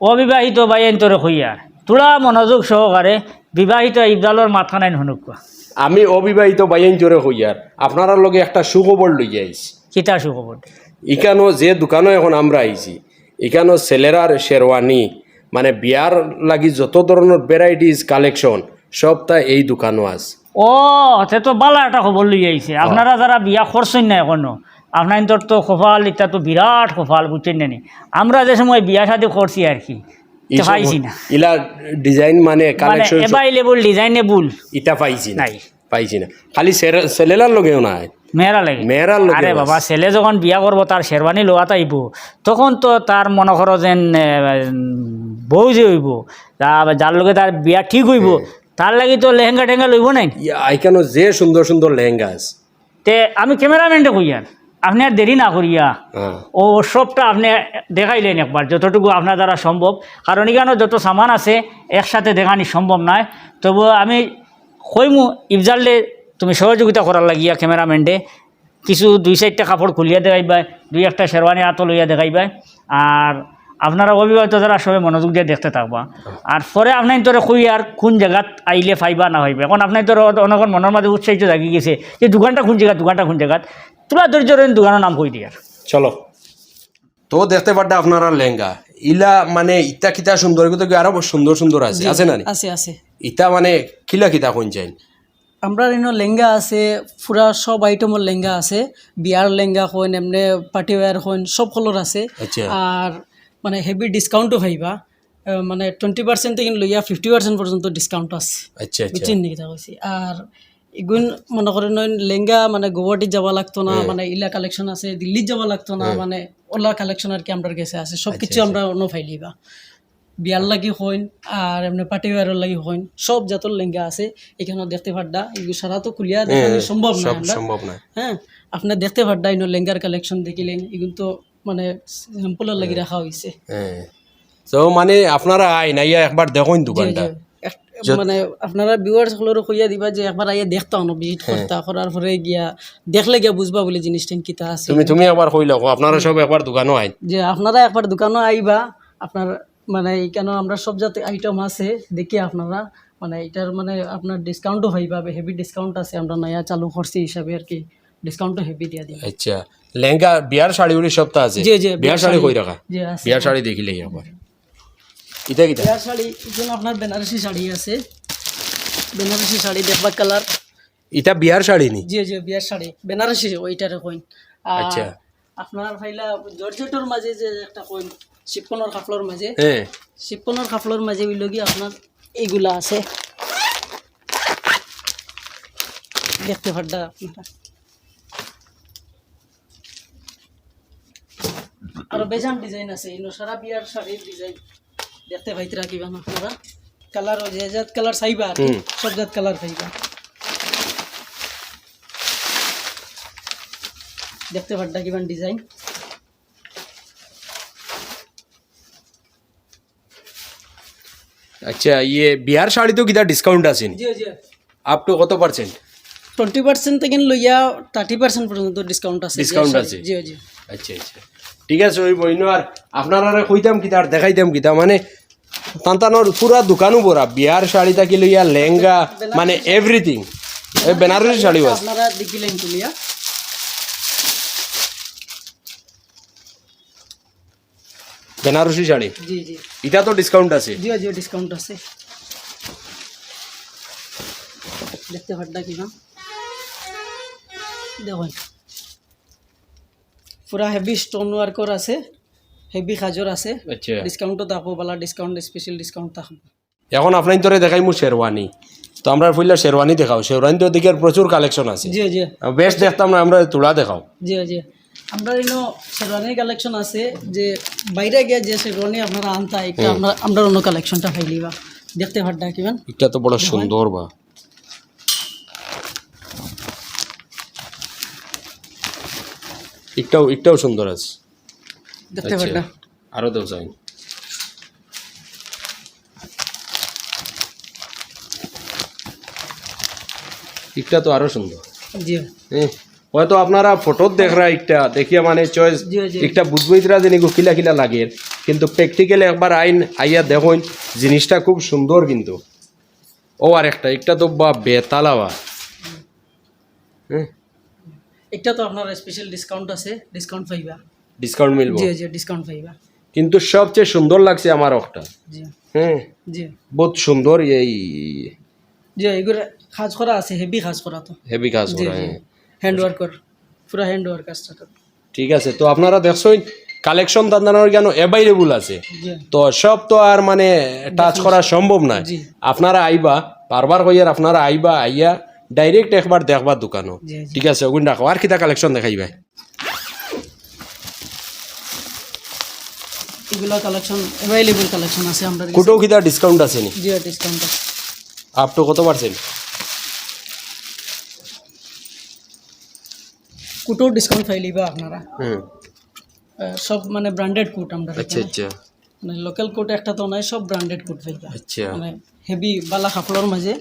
অবিবাহিত বাইন্তরে হইয়ার তোরা মনোযোগ সহকারে বিবাহিত ইবদালর মাথা নাই হনুকা আমি অবিবাহিত বাইন জোরে হইয়ার আপনারা লগে একটা সুখবর লই আইছি। কিতা সুখবর? ইকানো যে দোকানও এখন আমরা আইছি ইকানো ছেলেরার শেরওয়ানি মানে বিয়ার লাগি যত ধরনের ভ্যারাইটিস কালেকশন সবটা এই দোকানও আছে। ও সে তো বালা একটা খবর লই আইছে। আপনারা যারা বিয়া করছেন না এখনও আপনার তো খোফাল এটা তো বিরাট খোফাল বুঝছেন না? আমরা যে সময় বিয়া শাদি করছি আর কি পাইছি না। ইলা ডিজাইন মানে কালেকশন এভাইলেবল ডিজাইনেবল ইটা পাইছি না নাই। পাইছি না। খালি ছেলেলার লগেও নাই। মেয়েরা লাগে। মেয়েরার লগে আরে বাবা ছেলে যখন বিয়া করব তার শেরবানি লোয়া তাইব তখন তো তার মনে করো যেন বউ যে হইব যার লগে তার বিয়া ঠিক হইব তার লাগি তো লেহেঙ্গা টেঙ্গা লইব নাই আইকানো যে সুন্দর সুন্দর লেহেঙ্গা আছে। তে আমি ক্যামেরাম্যানটা কইয়ার আপনি আর দেরি না করিয়া হ্যাঁ। ও সবটা আপনি দেখাইলেন একবার যতটুকু আপনার দ্বারা সম্ভব। কারণ এখানে যত সামান আছে একসাথে দেখানি সম্ভব নয়। তবু আমি কইমু ইফজাললে তুমি সহযোগিতা করার লাগিয়া ক্যামেরাম্যানডে কিছু দুই চারটা কাপড় খুলিয়া দেখাইবা দুই একটা শেরওয়ানি আতো লইয়া দেখাইবা আর আপনারা অবিবাহিত যারা সবাই মনোযোগ দিয়ে দেখতে থাকবা। আর পরে আপনার তোরে কই আর কোন জায়গাত আইলে ফাইবা না হইবে এখন আপনার তোর অনেক মনের মাঝে উৎসাহিত জাগি গেছে যে দোকানটা কোন জায়গা দোকানটা কোন জায়গাত। তোলা ধৈর্য ধরেন দোকানের নাম কই দিয়ার চলো। তো দেখতে পারটা আপনারা লেহেঙ্গা। ইলা মানে ইটা কিতা সুন্দর কিন্তু আরও সুন্দর সুন্দর আছে? আছে না আছে আছে। ইটা মানে কিলা কিতা কোন চাই আমরা এনে লেহেঙ্গা আছে পুরা সব আইটেমের লেহেঙ্গা আছে। বিয়ার লেহেঙ্গা হইন এমনি পার্টি ওয়ার হইন সব কালার আছে। আচ্ছা। আর মানে হেভি ডিসকাউন্টও পাইবা মানে টোয়েন্টি পার্সেন্ট থেকে লইয়া ফিফটি পার্সেন্ট পর্যন্ত ডিসকাউন্ট আছে। আচ্ছা আচ্ছা। বুঝছেন নাকি আর এগুন মনে করেন ওই লেহেঙ্গা মানে গুয়াহাটি যাওয়া লাগতো না মানে ইলা কালেকশন আছে দিল্লি যাওয়া লাগতো না মানে ওলা কালেকশন আর কি আমরা কাছে আছে। সব কিছু আমরা অন্য ফাইলিবা বিয়ার লাগি হইন আর এমনি পার্টি ওয়ারের লাগি হইন। সব জাতর লেহেঙ্গা আছে এখানে দেখতে পারডা এগুলো সারা তো খুলিয়া দেখানো সম্ভব না সব আমরা। সম্ভব না। হ্যাঁ আপনার দেখতে পারডা ইনো লেহেঙ্গার কালেকশন দেখিলেন। এগুলো তো মানে স্যাম্পলের লাগি রাখা হয়েছে হ্যাঁ। তো মানে আপনারা আই না ইয়া একবার দেখুন দোকানটা। মানে আপনারা ভিউয়ার্স কইয়া দিবা যে একবার আইয়া দেখতা না ভিজিট করতা করার পরে গিয়া দেখলে গিয়া বুঝবা বলে জিনিসটা কিতা আছে। তুমি তুমি একবার কইল আপনারা সব একবার দোকানও আইন। যে আপনারা একবার দোকানে আইবা আপনার মানে কেন আমরা সব জাতীয় আইটেম আছে দেখি আপনারা মানে এটার মানে আপনার ডিসকাউন্টও হইবা হেভি ডিসকাউন্ট আছে আমরা নয়া চালু করছি হিসাবে আর কি ডিসকাউন্টও হেভি দিয়া দিই আচ্ছা লেহেঙ্গা বিয়ার শাড়ি সবটা আছে। জি, জি, বিয়ার শাড়ি কই রাখা বিয়ার শাড়ি দেখিলে একবার ইটা কিটা? বিয়ার শাড়ি এখানে আপনার বেনারসি শাড়ি আছে। বেনারসি শাড়ি দেখবা কালার ইটা বিয়ার শাড়ি নি? জি জি বিয়ার শাড়ি। বেনারসি ওইটারে কইন আচ্ছা। আপনার ফাইলা জর্জেটর মাঝে যে একটা কইন শিপকনের কাপড়ের মাঝে হ্যাঁ শিপকনের কাপড়ের মাঝে ওইলগি আপনার এইগুলা আছে। দেখতে পারডা আপনারা আর বেজান ডিজাইন আছে। ইনো সারা বিয়ার শাড়ির ডিজাইন। দেখতে পাইতরা কিবা না আপনারা কালার যে জাত কালার চাইবা সব জাত কালার পাইবা দেখতে পারডা কিমান ডিজাইন আচ্ছা ইয়ে বিয়ার শাড়ি তো কিটা ডিসকাউন্ট আছে জি জি। আপ টু কত পার্সেন্ট টোয়েন্টি পার্সেন্ট থেকে লইয়া থার্টি পার্সেন্ট পর্যন্ত ডিসকাউন্ট আছে। বিয়ার আছে? জি জি। আচ্ছা আচ্ছা। ঠিক আছে ওই বইন আর আপনারা কইতাম কিতা আর দেখাইতাম কিতা মানে তান্তানোর পুরা দোকানও বরা বিয়ার শাড়ি থাকি লইয়া লেহেঙ্গা মানে এভরিথিং এই বেনারসি শাড়িও আছে আপনারা দেখিলেন তুলিয়া। বেনারসি শাড়ি? জি জি। এটা তো ডিসকাউন্ট আছে। জি জি ডিসকাউন্ট আছে। দেখতে পারডা কি না দেখুন। পুরা হেভি স্টোন ওয়ার্কর আছে হেভি খাজর আছে। আচ্ছা। ডিসকাউন্টও থাকব বালা ডিসকাউন্ট স্পেশাল ডিসকাউন্ট থাকব এখন আপনার তোরে দেখাই মু শেরওয়ানি তো আমরা ফুললে শেরওয়ানি দেখাও। শেরওয়ানি তো দেখি আর প্রচুর কালেকশন আছে। জি জি। বেশ দেখতাম না আমরা তুলা দেখাও। জি জি। আমরা এনো শেরওয়ানির কালেকশন আছে যে বাইরে গিয়ে যে শেরওয়ানি আপনারা আনতা এটা আমরা আমরা অন্য কালেকশনটা পাইলিবা দেখতে পারডা কিমান? এটা তো বড় সুন্দর বা। একটাও একটাও সুন্দর আছে। দেখতে আচ্ছা দেও চাই একটা তো আরও সুন্দর। জি। হ্যাঁ হয়তো আপনারা ফটো দেখ রা একটা দেখিয়া মানে চয়েস একটা বুঝবইতরা নিগো কিলা কিলা লাগে। কিন্তু প্র্যাকটিক্যালি একবার আইন আইয়া দেখুন জিনিসটা খুব সুন্দর কিন্তু। ও আর একটা একটা তো বা বেতালাওয়া। হ্যাঁ একটা তো আপনার স্পেশাল ডিসকাউন্ট আছে ডিসকাউন্ট পাইবা। ডিসকাউন্ট মিলবো? জি জি ডিসকাউন্ট পাইবা। কিন্তু সবচেয়ে সুন্দর লাগছে আমার একটা জি। হ্যাঁ। জি। বহুত সুন্দর এই জি এগুলো কাজ করা আছে হেভি কাজ করা তো। হেভি কাজ করা হ্যাঁ। হ্যান্ড ওয়ার্কার পুরো হ্যান্ড ওয়ার্ক কাজটা ঠিক আছে তো আপনারা দেখছেন কালেকশন দান্দানোর কেন অ্যাভাইলেবল আছে। তো সব তো আর মানে টাচ করা সম্ভব না আপনারা আইবা বারবার কইয়ার আপনারা আইবা আইয়া ডাইরেক্ট একবার দেখবা দোকানও। ঠিক আছে ওগুন রাখো। আর কিতা কালেকশন দেখাইবা? এগুলো কালেকশন অ্যাভেলেবল কালেকশন আছে আমরা কিতা ডিসকাউন্ট আছে নি? জি ডিসকাউন্ট আছে। আপ টু কত পার্সেন্ট কুটো ডিসকাউন্ট পাইলিবা আপনারা? হুম। সব মানে ব্র্যান্ডেড কোট আমরা আচ্ছা আচ্ছা। মানে লোকাল কোট একটা তো নাই সব ব্র্যান্ডেড কোট পাইবা। আচ্ছা। মানে হেভি বালা কাপড়ের মাঝে।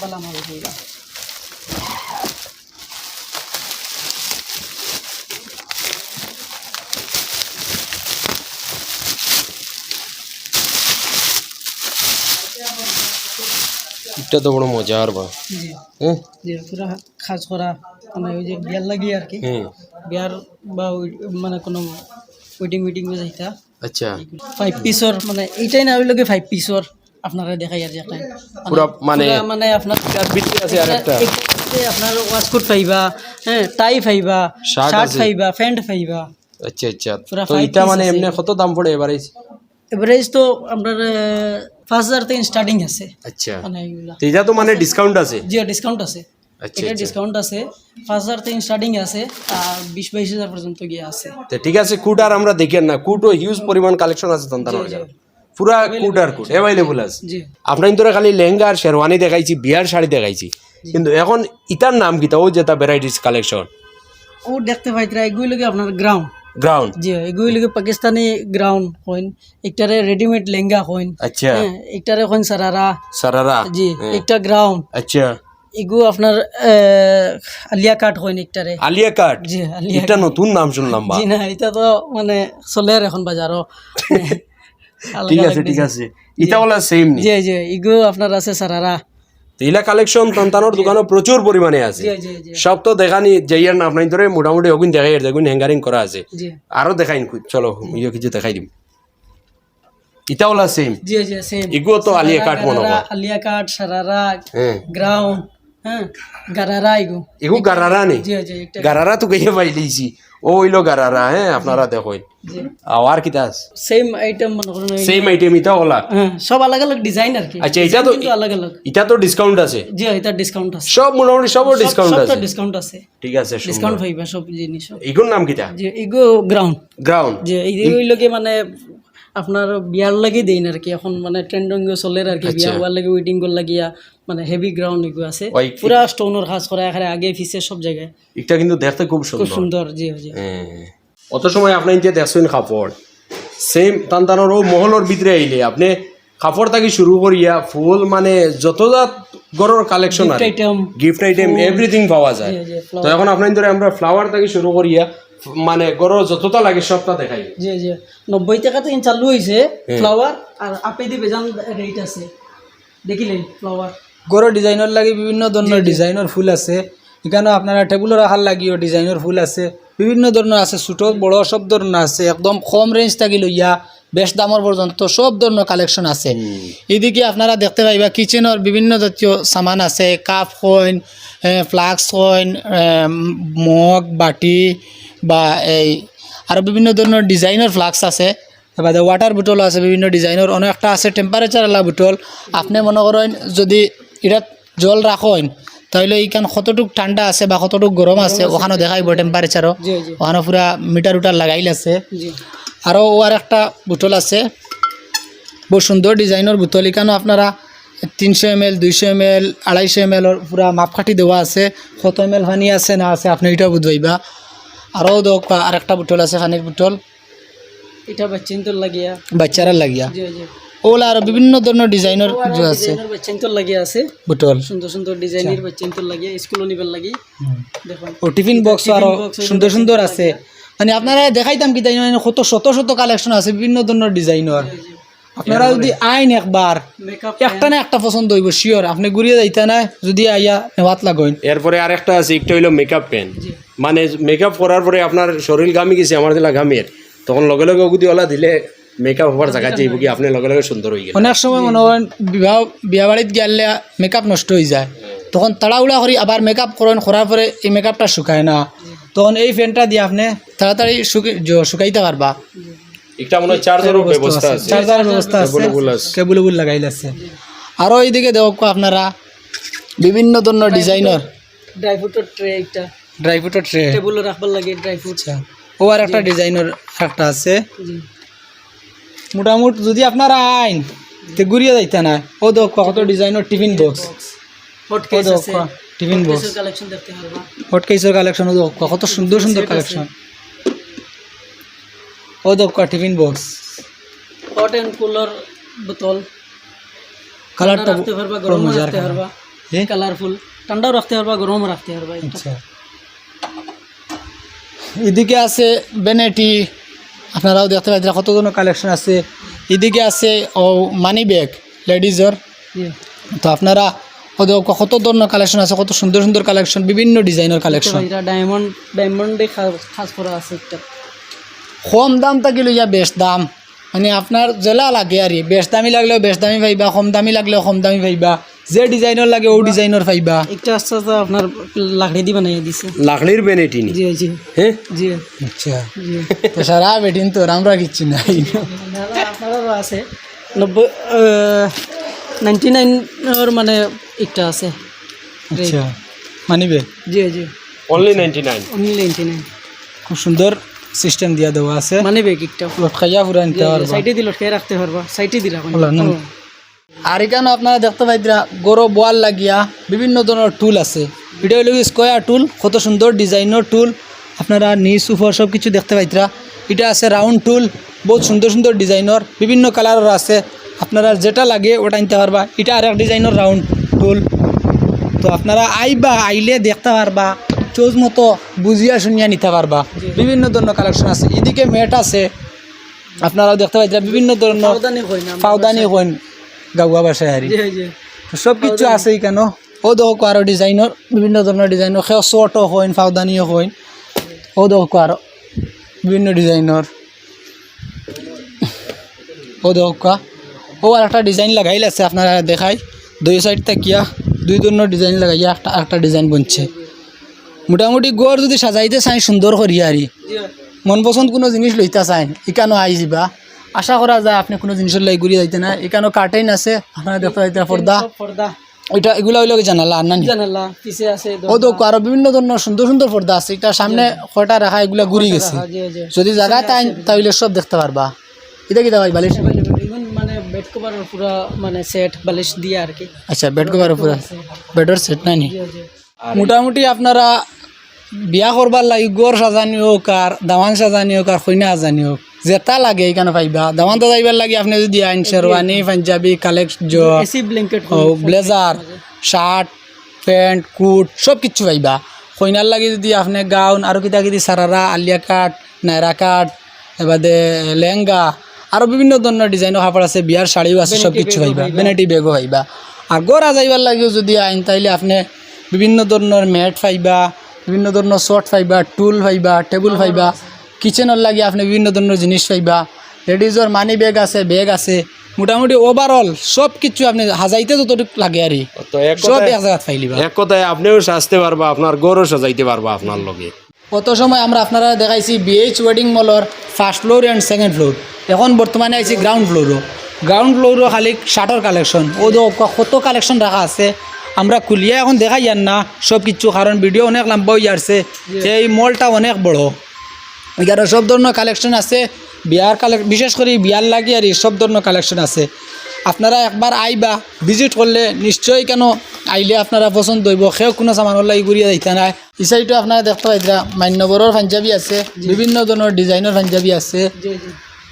বালা মাল পাইবা এটা তো বড় মজার বা। জি। হ্যাঁ? পুরা খাস করা মানে ওই যে বিয়ার লাগি আর কি বিয়ার বা মানে কোনো ওয়েডিং উইডিং যাইতা। আচ্ছা। ফাইভ পিসর মানে এইটাই না ওই লগে ফাইভ পিসর আপনারা দেখাই আর একটা পুরা মানে- মানে আপনার আছে আর একটা আপনার ওয়াশকোট পাইবা হ্যাঁ টাই পাইবা শার্ট আছে। পাইবা প্যান্ট পাইবা আচ্ছা আচ্ছা। তো এটা মানে এমনি কত দাম পড়ে এবারে এভারেজ তো আপনার পাঁচ হাজার থেকে স্টার্টিং আছে। আচ্ছা। মানে এইগুলা। তো এটা তো মানে ডিসকাউন্ট আছে? জি ডিসকাউন্ট আছে। আচ্ছা এটা আচ্ছা। ডিসকাউন্ট আছে। পাঁচ হাজার থেকে স্টার্টিং আছে আর বিশ বাইশ হাজার পর্যন্ত গিয়ে আছে। ঠিক আছে কুট আর আমরা দেখেন না। কুটও হিউজ পরিমাণ কালেকশন আছে তন্তানোর। পুরা কুট আর কুট অ্যাভেলেবল আছে। আপনার তোরা খালি লেহেঙ্গা আর শেরওয়ানি দেখাইছি বিয়ার শাড়ি দেখাইছি। কিন্তু এখন ইতার নাম কিতা ও যেটা ভ্যারাইটিস কালেকশন ও দেখতে পাইতরা এগুলি লগে আপনার গ্রাউন্ড গ্রাউন্ড জি এগুলি পাকিস্তানি গ্রাউন্ড হইন একটারে রেডিমেড লেহেঙ্গা হইন আচ্ছা। হ্যাঁ একটারে হইন সারারা। সারারা। জি হ্যাঁ। একটা গ্রাউন্ড আচ্ছা। এগু আপনার আলিয়া কাট হইন একটারে। আলিয়া কাট? জি আলিয়া এটা নতুন নাম শুনলাম বা। জি না এটা তো মানে চলে আর এখন বাজারও। ঠিক আছে ঠিক আছে। ইটা হলো সেম জি জি এগু আপনার আছে সারারা ইলা কালেকশন তন্তানোর দোকানে প্রচুর পরিমাণে আছে। সব তো দেখানি যাইয়ার না আপনার ধরে মোটামুটি ওগুন দেখাই দেখুন হ্যাঙ্গারিং করা আছে। আরও দেখাইন চলো ইয়ে কিছু দেখাই দিম। ইটা হলো সেম জি জি সেম এগুলো তো আলিয়া কাট মনে আলিয়া কাট সারারা গ্রাউন্ড হ্যাঁ। গারারা এগু এগু গারারা নেই জি জি গারারা তো গিয়ে পাইলেছি ও হইল গারারা হ্যাঁ আপনারা দেখুন আর আছে সেম আইটেম মনে করেন সেম আইটেম ইটা হলা হ্যাঁ সব আলাগ আলাগ ডিজাইন আর কি। আচ্ছা এটা তো আলাগ আলাগ। এটা তো ডিসকাউন্ট আছে? জি এটা ডিসকাউন্ট আছে। সব মোটামুটি সবও ডিসকাউন্ট আছে। ডিসকাউন্ট আছে। ঠিক আছে ডিসকাউন্ট পাইবা সব জিনিস। এগুর নাম কিটা? যে এগো গ্রাউন্ড গ্রাউন্ড যে এই লগে মানে আপনার বিয়ার লাগে দেই না আর কি এখন মানে ট্রেন্ডিং চলে আর কি বিয়া হওয়ার লাগে ওয়েডিং কর লাগিয়া মানে হেভি গ্রাউন্ড এগো আছে। পুরা স্টোনের কাজ করা এখানে আগে পিছে সব জায়গায় এটা কিন্তু দেখতে খুব সুন্দর খুব সুন্দর জি জি। হ্যাঁ। অত সময় আপনি যে দেখছেন কাপড় সেম টানটানোর ও মহলের ভিতরে আইলে আপনি কাপড় থাকি শুরু করিয়া ফুল মানে যত যতটা গড়ের কালেকশন আছে গিফট আইটেম এভরিথিং পাওয়া যায়। তো এখন আপনার ধরে আমরা ফ্লাওয়ার থেকে শুরু করিয়া মানে গড়ের যতটা লাগে সবটা দেখাই। জি জি। নব্বই টাকা থেকে চালু হয়েছে ফ্লাওয়ার আর আপে দি বেজান রেট আছে। দেখিলেন ফ্লাওয়ার গড়ের ডিজাইনের লাগি বিভিন্ন ধরনের ডিজাইনের ফুল আছে। এখানে আপনারা টেবুলের রাখার লাগিও ডিজাইনের ফুল আছে। বিভিন্ন ধরনের আছে ছোটো বড় সব ধরনের আছে। একদম কম রেঞ্জ থাকি লইয়া বেশ দামর পর্যন্ত সব ধরনের কালেকশন আছে। এদিকে আপনারা দেখতে পাইবা কিচেনের বিভিন্ন জাতীয় সামান আছে। কাপ কইন ফ্লাক্স কইন মগ বাটি বা এই আরও বিভিন্ন ধরনের ডিজাইনের ফ্লাক্স আছে। এবার ওয়াটার বোটল আছে বিভিন্ন ডিজাইনের অনেকটা আছে টেম্পারেচার এলা বোটল আপনি মনে করেন যদি এটা জল রাখেন তাহলে এইখান কতটুক ঠান্ডা আছে বা কতটুক গরম আছে ওখানে দেখাইব টেম্পারেচারও ওখানে পুরা মিটার উটার লাগাইল আছে আরও ওয়ার একটা বোতল আছে। বহু সুন্দর ডিজাইনের বোতল এখানেও আপনারা তিনশো এম এল দুইশো এম এল আড়াইশো এম এলর পুরা মাপকাঠি দেওয়া আছে। কত এম এল পানি আছে না আছে আপনি এটা বুঝবাইবা। আরও দোক আর একটা বোতল আছে পানির বুটল এটা বাচ্চিন্তর লাগিয়া। বাচ্চারা লাগিয়া। জি জি। ওগুলা আরও বিভিন্ন ধরনের ডিজাইনের যে আছে। বাচ্চিন্তর লাগিয়া আছে। বোতল। সুন্দর সুন্দর ডিজাইনের বাচ্চিন্তর লাগিয়া স্কুল নিবার লাগি। দেখুন। ও টিফিন বক্স আরও সুন্দর সুন্দর আছে। মানে আপনারা দেখাইতাম কি তাই মানে কত শত শত কালেকশন আছে বিভিন্ন ধরনের ডিজাইনের। আপনারা যদি আইন একবার একটা না একটা পছন্দ হইব শিওর আপনি ঘুরিয়ে যাইতে না যদি আইয়া নেওয়াত লাগইন এরপরে আরেকটা আছে একটা হইল মেকআপ পেন মানে মেকআপ করার পরে আপনার শরীর ঘামি গেছে আমার দিলা ঘামের তখন লগে লগে ওগুদি ওলা দিলে মেকআপ হওয়ার জায়গা যাইব কি আপনি লগে লগে সুন্দর হয়ে গেল। অনেক সময় মনে করেন বিবাহ বিয়া বাড়িত গেলে মেকআপ নষ্ট হয়ে যায়। তখন তাড়াহুড়া করি আবার মেকআপ করেন করার পরে এই মেকআপটা শুকায় না। তখন এই ফ্যানটা দিয়ে আপনি তাড়াতাড়ি শুকি- শুকাইতে পারবা। একটা মনে হয় চার্জারও ব্যবস্থা আছে। চার্জার ব্যবস্থা আছে। Available আছে। কেবল উবুল লাগাইল আছে। আরও এইদিকে দেখো আপনারা বিভিন্ন ধরনের ডিজাইনের ড্রাই ফ্রুটের ট্রে একটা ড্রাই ফ্রুটের ট্রে টেবিলে রাখবার লাগে ড্রাই ফ্রুট আচ্ছা। ও আর একটা ডিজাইনের একটা আছে। মোটামুটি যদি আপনারা আইন তে ঘুরিয়ে যাইতে না ও দেখো কত ডিজাইনের টিফিন বক্স। হট কেস আছে। Tiffin box. কালেকশন দেখতে পারবা হট কেসের কালেকশন ও দেখো কত সুন্দর সুন্দর কালেকশন ও দেখো tiffin box. Hot and cooler বোতল। কালারটা রাখতে পারবা পুরো গরম রাখতে। পারবা এ? কালারফুল ঠান্ডাও রাখতে পারবা গরম রাখতে পারবা আচ্ছা। এদিকে আছে বেনেটি আপনারাও দেখতে পাচ্ছেন কত ধরনের কালেকশন আছে। এদিকে আছে ও মানি ব্যাগ লেডিজের তো আপনারা ও কত ধরনের কালেকশন আছে কত সুন্দর সুন্দর কালেকশন বিভিন্ন ডিজাইনের কালেকশন এটা ডায়মন্ড ডায়মন্ডে খাস করা আছে কম দাম থাকিলে ইয়া বেশ দাম। মানে আপনার জেলা লাগে আর। বেশ দামি লাগলেও বেশ দামি পাইবা কম দামি লাগলেও কম দামি পাইবা যে ডিজাইনের লাগে ও ডিজাইনের পাইবা। একটা আস্তে আস্তে আপনার লাকড়ি দিয়ে বানিয়ে দিছে। লাকড়ির পেন এটি নি? জি জি। হ্যাঁ জি। আচ্ছা। তো সারা বেটিন তো আমরা কিচ্ছু নাই। আপনারও আছে। নব্বই নাইনটি নাইনের মানে একটা আছে। আচ্ছা। মানিবে? জি জি। Only ninety nine only ninety nine খুব সুন্দর সিস্টেম দিয়া দেওয়া আছে। মানে বেগ একটা লটকাইয়া পুরা নিতে পারবা। সাইডে দিল খেয়ে রাখতে পারবা। সাইডে না? আর এখানে আপনারা দেখতে পাইতরা গরো বোয়াল লাগিয়া বিভিন্ন ধরনের টুল আছে। এটা হইল স্কোয়ার টুল কত সুন্দর ডিজাইনের টুল। আপনারা নিচ উপর সব কিছু দেখতে পাইতরা। এটা আছে রাউন্ড টুল বহুত সুন্দর সুন্দর ডিজাইনের বিভিন্ন কালারের আছে। আপনারা যেটা লাগে ওটা নিতে পারবা। এটা আর এক ডিজাইনের রাউন্ড টুল। তো আপনারা আইবা আইলে দেখতে পারবা চোজ মতো বুঝিয়া শুনিয়া নিতে পারবা। বিভিন্ন ধরনের কালেকশন আছে। এদিকে মেট আছে। আপনারাও দেখতে পাইতরা বিভিন্ন ধরনের পাউদানি হইন। গাওয়া বাসায় হারি। সব কিছু আছে কেন? ও দেখো আরও ডিজাইনের বিভিন্ন ধরনের ডিজাইনের সেও শর্টও হইন পাউদানিও হইন। ও দেখো আরও বিভিন্ন ডিজাইনের ও দেখো ও আর একটা ডিজাইন লাগাইল আছে আপনারা দেখাই। দুই সাইড থাকিয়া দুই ধরনের ডিজাইন লাগাইয়া একটা একটা ডিজাইন বনছে। মোটামুটি গড় যদি সাজাইতে চাই সুন্দর করিয়া আরি মন পছন্দ কোনো জিনিস লইতা চাইন এখানো আই যাবা আশা করা যায় আপনি কোনো জিনিসের লাই ঘুরিয়ে যাইতে না। এখানো কার্টেন আছে আপনারা দেখতে পর্দা। পর্দা। ওইটা এগুলো হইলে জানালা আর না জানালা পিছে আছে ও তো আরও বিভিন্ন ধরনের সুন্দর সুন্দর পর্দা আছে। এটা সামনে কয়টা রাখা এগুলা ঘুরি গেছে। যদি জায়গা তাই তাহলে সব দেখতে পারবা। এটা কি ভাই বালিশ? মানে বেড কভারের পুরা মানে সেট বালিশ দিয়ে আর কি। আচ্ছা বেড কভার উপরে বেডের সেট নাই মোটামুটি আপনারা বিয়া করবার লাগি গড় সাজানি হোক আর দাওয়ান সাজানি হোক আর কইনা সাজানি হোক। যেটা লাগে এইখানে পাইবা। দাওয়ান তো যাইবার লাগে আপনি যদি আইন sherwani Punjabi collect blazer shirt pant কুট সব কিছু পাইবা। কইনার লাগে যদি আপনি গাউন আর কিতা কিতি সারারা আলিয়া কাট নাইরা কাট এবারে লেহেঙ্গা আরও বিভিন্ন ধরনের ডিজাইনের কাপড় আছে বিয়ার শাড়িও আছে সব কিছু পাইবা বেনেটি বেগও পাইবা। আর গড়া যাইবার লাগেও যদি আইন তাইলে আপনি বিভিন্ন ধরনের ম্যাট পাইবা বিভিন্ন ধরনের শর্ট পাইবা টুল পাইবা টেবুল পাইবা কিচেনের লাগে আপনি বিভিন্ন ধরনের জিনিস পাইবা। লেডিজর মানি ব্যাগ আছে ব্যাগ আছে। মোটামুটি ওভারঅল সব কিছু আপনি হাজাইতে যতটুকু লাগে আর সব এক জায়গায় ফাইলিবা। এক কথায় আপনিও সাজতে পারবা আপনার গরও সাজাইতে পারবা আপনার লগে। কত সময় আমরা আপনারা দেখাইছি BH wedding মলর first floor and second floor এখন বর্তমানে আইছি গ্রাউন্ড ফ্লোরও গ্রাউন্ড ফ্লোরও খালি শার্টর কালেকশন ও কত কালেকশন রাখা আছে? আমরা খুলিয়ে এখন দেখাই যান না। সব কিছু কারণ ভিডিও অনেক লম্বা হয়ে যাচ্ছে। এই মলটা অনেক বড়। এখানে সব ধরনের কালেকশন আছে। বিয়ার কালেক বিশেষ করে বিয়ার লাগে আর সব ধরনের কালেকশন আছে। আপনারা একবার আইবা ভিজিট করলে নিশ্চয়ই কেন আইলে আপনারা পছন্দ হইব। সেও কোনো সামানের লাগি ঘুরিয়ে যাইতে নাই। এই সাইডও আপনারা দেখতে পাইতরা মান্যবরের পাঞ্জাবি আছে বিভিন্ন ধরনের ডিজাইনের পাঞ্জাবি আছে।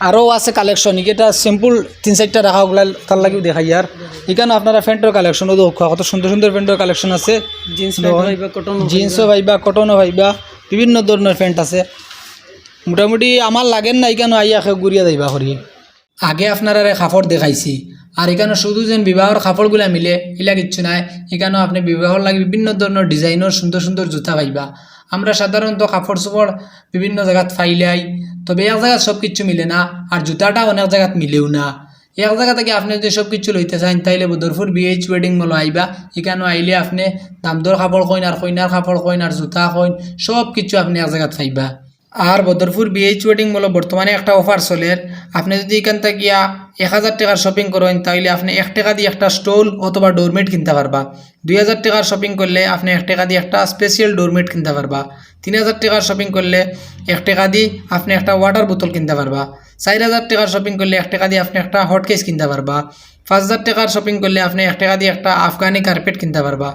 আরও আছে কালেকশন এটা সিম্পল তিন চারটা রাখা ওগুলা তার লাগিও দেখাই আর। এখানে আপনারা প্যান্টের কালেকশনও দেখো কত সুন্দর সুন্দর প্যান্টের কালেকশন আছে। জিন্সও ভাইবা কটনও ভাইবা। বিভিন্ন ধরনের প্যান্ট আছে। মোটামুটি আমার লাগেন না এখানে আইয়া ঘুরিয়া যাইবা করি আগে আপনারা কাপড় দেখাইছি। আর এখানে শুধু যেন বিবাহর কাপড়গুলা মিলে এলা কিচ্ছু নাই। এখানেও আপনি বিবাহর লাগে বিভিন্ন ধরনের ডিজাইনের সুন্দর সুন্দর জুতা পাইবা। আমরা সাধারণত কাপড় চোপড় বিভিন্ন জায়গাত ফাইলাই তবে এক জায়গায় সব কিছু মিলে না, আর জুতাটা অনেক জায়গাত মিলেও না। এক জায়গা থেকে আপনি যদি সব কিছু লইতে চান, তাইলে বদরপুর বিএইচ ওয়েডিং মল আইবা। এখানে আইলে আপনি দামদর কাপড় কইন, আর কইনার কাপড় কইন, আর জুতা কইন সব কিছু আপনি এক জায়গাত পাইবা আর বদরপুর বিএইচ ওয়েডিং মল বর্তমানে একটা অফার চলে। আপনি যদি এখান থেকে গিয়া এক হাজার টাকার শপিং করেন তাহলে আপনি এক টাকা দিয়ে একটা স্টোল অথবা ডোরমেট কিনতে পারবা। দুই হাজার টাকার শপিং করলে আপনি এক টাকা দিয়ে একটা স্পেশাল ডোরমেট কিনতে পারবা। তিন হাজার টাকার শপিং করলে এক টাকা দিয়ে আপনি একটা ওয়াটার বোতল কিনতে পারবা। চার হাজার টাকার শপিং করলে এক টাকা দিয়ে আপনি একটা হটকেস কিনতে পারবা। পাঁচ হাজার টাকার শপিং করলে আপনি এক টাকা দিয়ে একটা আফগানি কার্পেট কিনতে পারবা।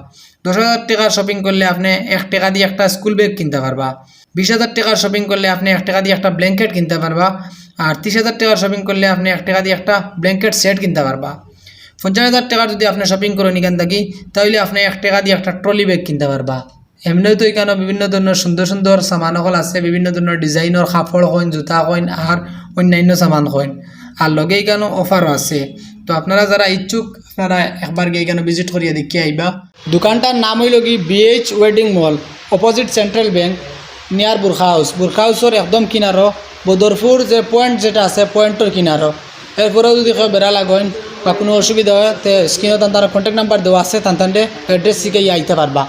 দশ হাজার টাকার শপিং করলে আপনি এক টাকা দিয়ে একটা স্কুল ব্যাগ কিনতে পারবা। বিশ হাজার টাকার শপিং করলে আপনি এক টাকা দিয়ে একটা ব্ল্যাঙ্কেট কিনতে পারবা। আর তিরিশ হাজার টাকার শপিং করলে আপনি এক টাকা দিয়ে একটা ব্ল্যাঙ্কেট সেট কিনতে পারবা। পঞ্চাশ হাজার টাকার যদি আপনি শপিং করেন এখান থাকি, তাহলে আপনি এক টাকা দিয়ে একটা ট্রলি ব্যাগ কিনতে পারবা। এমনিও তো এখানে বিভিন্ন ধরনের সুন্দর সুন্দর সামান সকল আছে, বিভিন্ন ধরনের ডিজাইনের কাপড় কইন, জুতা কইন, আর অন্যান্য সামান কইন। আর লগে এখানে অফারও আছে। তো আপনারা যারা ইচ্ছুক, আপনারা একবার গিয়ে এখানে ভিজিট করিয়া দেখিয়ে আইবা। দোকানটার নাম হইল কি BH wedding mall opposite central bank near Burkha house Burkha হাউসের একদম কিনারো বদরপুর যে পয়েন্ট যেটা আছে পয়েন্টর কিনারো এরপরেও যদি কেউ বেড়া লাগেন বা কোনো অসুবিধা হয়, তে তান তার কন্ট্যাক্ট নাম্বার দেওয়া আছে তান তান্ডে অ্যাড্রেস শিখে আইতে পারবা।